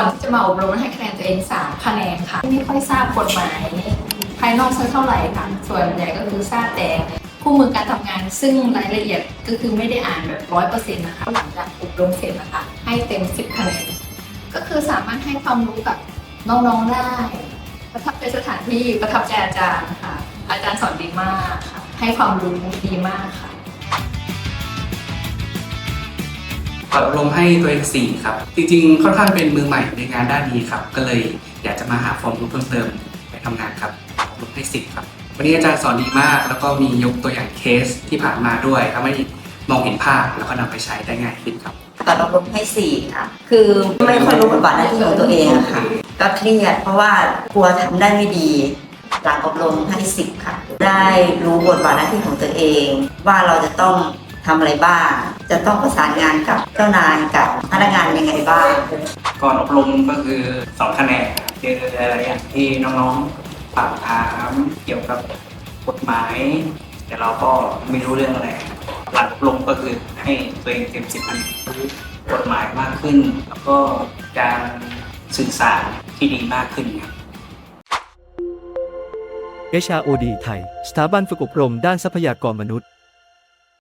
อนที่จะมาอบรมให้คะแนนตัวเอง3คะแนนค่ะ ไม่ค่อยทราบกฎหมายภายนอกสักเท่าไหร่ค่ะ ส่วนใหญ่ก็คือทราบแต่คู่มือการทำงานซึ่งรายละเอียดก็คือไม่ได้อ่านแบบร้อยเปอร์เซ็นต์นะคะหลังจากอบรมเสร็จนะคะ ให้เต็ม10คะแนนก็คือสามารถให้ความรู้กับน้องๆได้ ประทับใจสถานที่ประทับใจอาจารย์ค่ะ อาจารย์สอนดีมากค่ะ ให้ความรู้ดีมากค่ะ เปิดอบรมให้ตัวเองสี่ครับ จริงๆ ค่อนข้างเป็นมือใหม่ในงานด้านนี้ครับ ก็เลยอยากจะมาหาความรู้เพิ่มเติมไปทำงานครับอบรมให้สิบครับ วันนี้อาจารย์สอนดีมาก แล้วก็มียกตัวอย่างเคสที่ผ่านมาด้วยทำให้มองเห็นภาพแล้วก็นำไปใช้ได้ง่ายขึ้นครับก่ออบรมให้สี่ค่ะ คือไม่ค่อยรู้บทบาทหน้าที่ของตัวเองค่ะ ก็เครียดเพราะว่ากลัวทำได้ไม่ดีหลังอบรมให้สิบค่ะ ได้รู้บทบาทหน้าที่ของตัวเอง ว่าเราจะต้องทำอะไรบ้าง จะต้องประสานงานกับเจ้านายกับพนักงานยังไงบ้าง ก่อนอบรมก็คือสองคะแนนเจออะไรอย่างที่น้องๆฝากถามเกี่ยวกับกฎหมาย แต่เราก็ไม่รู้เรื่องอะไร หลังอบรมก็คือให้ตัวเองเต็มสิบคะแนนรู้กฎหมายมากขึ้น แล้วก็การสื่อสารที่ดีมากขึ้นครับ HROD ไทย สถาบันฝึกอบรมด้านทรัพยากรมนุษย์